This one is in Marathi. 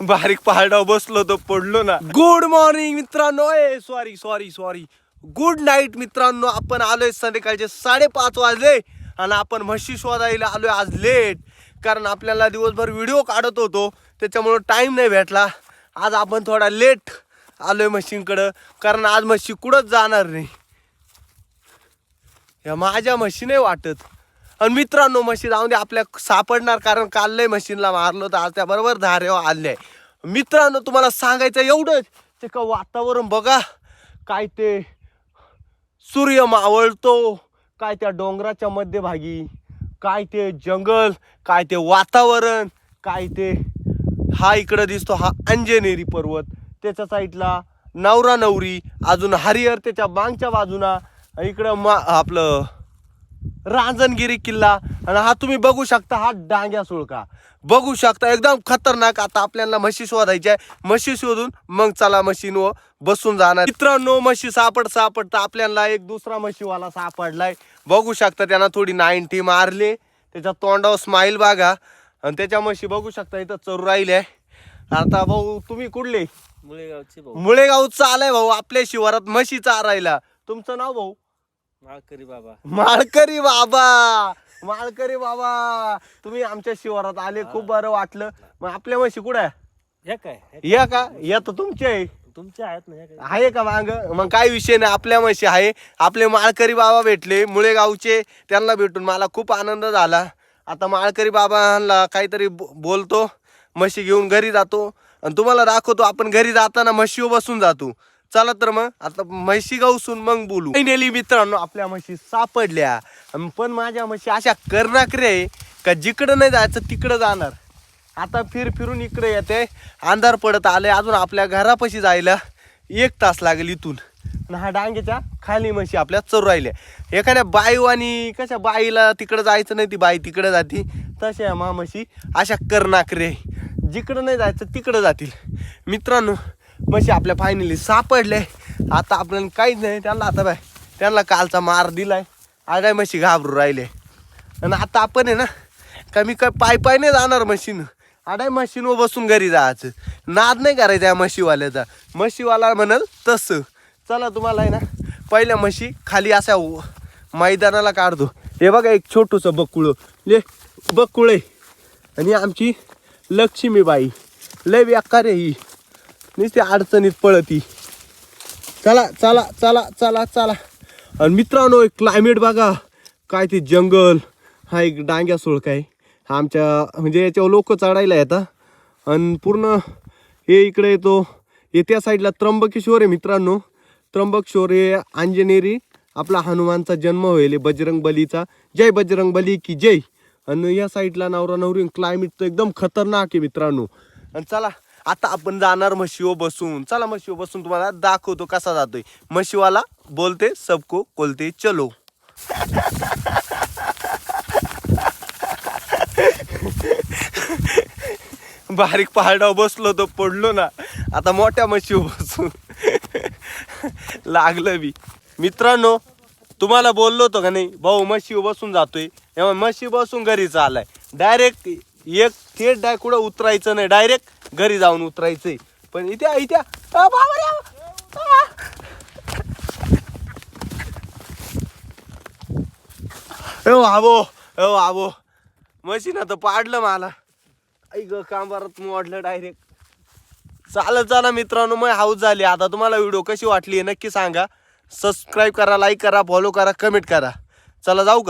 बारीक पहाडावर बसलो तो पडलो ना. गुड मॉर्निंग मित्रांनो. ए sorry sorry sorry good night मित्रांनो. आपण आलोय संध्याकाळचे साडेपाच वाजले आणि आपण म्हशी शोधायला आलोय आज लेट कारण आपल्याला दिवसभर व्हिडिओ काढत होतो. त्याच्यामुळं टाईम नाही भेटला. आज आपण थोडा लेट आलोय म्हशींकडं. कारण आज म्हशी कुठंच जाणार नाही. या माझ्या म्हशी नाही वाटत. आणि मित्रांनो म्हशी जाऊन दे आपल्या सापडणार कारण काल लय मशीनला मारलं तर आज त्याबरोबर धारेवर आले मित्रांनो तुम्हाला सांगायचं एवढंच ते का वातावरण बघा काय ते सूर्य मावळतो काय त्या डोंगराच्या मध्यभागी काय ते जंगल काय ते वातावरण काय ते हा इकडं दिसतो हा अंजनेरी पर्वत त्याच्या साईडला नवरा नवरी अजून हरिहर त्याच्या बांगच्या बाजूना इकडं मा आपलं रांजणगिरी किल्ला. आणि हा तुम्ही बघू शकता हा डांग्या सुळका. बघू शकता एकदम खतरनाक आता आपल्याला म्हशी शोधायची आहे. म्हशी शोधून मग चला मशीनवर बसून जाणार. मित्रांनो म्हशी सापड सापडता आपल्याला एक दुसरा म्हशीवाला सापडलाय. बघू शकता त्यांना थोडी नाईन्टी मारली. त्याच्या तोंडावर स्माईल बघा. आणि त्याच्या म्हशी बघू शकता इथं चरू राहिले आता भाऊ तुम्ही कुठले? मुळेगावचे मुळेगावचा आलाय भाऊ आपल्या शिवारात म्हशी चारायला तुमचं नाव भाऊ? माळकरी बाबा. माळकरी बाबा! माळकरी बाबा! तुम्ही आमच्या शिवारात आले खूप बरं वाटलं. मग आपल्या म्हशी कुठे आहे? हे काय? हे या का? या तर तुमची आहे. तुमचे आहेत ना हे काय? आहे का मांग? मग काय विषय नाही आपल्या म्हशी आहे. आपले माळकरी बाबा भेटले मुळे गावचे त्यांना भेटून मला खूप आनंद झाला. आता माळकरी बाबांना काहीतरी बो- बोलतो म्हशी घेऊन घरी जातो. आणि तुम्हाला दाखवतो आपण घरी जाताना म्हशीवर बसून जातो. चला तर मग आता म्हशी गावसून मग बोलू. नेली मित्रांनो आपल्या म्हशी सापडल्या. पण माझ्या म्हशी अशा करणाकरे आहे का जिकडं नाही जायचं तिकडं जाणार. आता फिर फिरून इकडे येते. अंधार पडत आले अजून आपल्या घरापाशी जायला एक तास लागेल इथून. आणि हा डांगेच्या खाली म्हशी आपल्या चरू राहिल्या. एखाद्या बाईवानी कशा बाईला तिकडं जायचं नाही ती बाई तिकडं जाती. तशा मा म्हशी अशा करनाकरे जिकडं नाही जायचं तिकडं जातील. मित्रांनो म्हशी आपल्या फायनली सापडले. आता आपल्याला काहीच नाही त्यांना आता बाय त्यांना कालचा मार दिलाय. आगाय म्हशी घाबरू राहिले. आणि आता आपण आहे ना कमी काय पाय पाय नाही जाणार मशीन आडाय मशीनवर बसून घरी जायचं. नाद नाही करायचा या म्हशीवाल्याचा. म्हशीवाला म्हणल तसं. चला तुम्हाला आहे ना पहिल्या म्हशी खाली असा मैदानाला काढतो. हे बघा एक छोटूसं बकुळ. ले बकुळे. आणि आमची लक्ष्मीबाई. लय व्याकार ही. नुसती अडचणीत पळती. चला चला चला चला चला. आणि मित्रांनो एक क्लायमेट बघा. काय ते जंगल हा एक डांग्या सोळका आहे. हा आमच्या म्हणजे याच्यावर लोक चढायला येतात. आणि पूर्ण हे इकडे येतो. हे त्या साईडला त्र्यंबकेश्वर आहे मित्रांनो. त्र्यंबकेश्वर हे अंजनेरी आपला हनुमानचा जन्म होईल बजरंग बलीचा. जय बजरंग बली की जय. आणि या साईडला नवरा नवरी क्लायमेट तर एकदम खतरनाक आहे मित्रांनो. आणि चला आता आपण जाणार म्हशीवर बसून. चला म्हशीवर बसून तुम्हाला दाखवतो कसा जातोय. म्हशीवाला बोलते सबको बोलते चलो. बारीक पहाडावर बसलो तो पडलो ना. आता मोठ्या म्हशीवर बसून. लागलं बी. मित्रांनो तुम्हाला बोललो होतो का नाही? भाऊ म्हशी बसून जातोय. तेव्हा म्हशी बसून घरी चालाय डायरेक्ट एक थेट डाय कुठं उतरायचं नाही डायरेक्ट घरी जाऊन उतरायचंय. पण इथे इथे अ, बाबा हो आबो हो आबो. मशीन तर पाडलं मला. आई काम कांबारात मोडलं डायरेक्ट चालत चला मित्रांनो मग हाऊस झाली. आता तुम्हाला व्हिडिओ कशी वाटली नक्की सांगा. सबस्क्राईब करा लाईक करा फॉलो करा कमेंट करा. चला जाऊ का?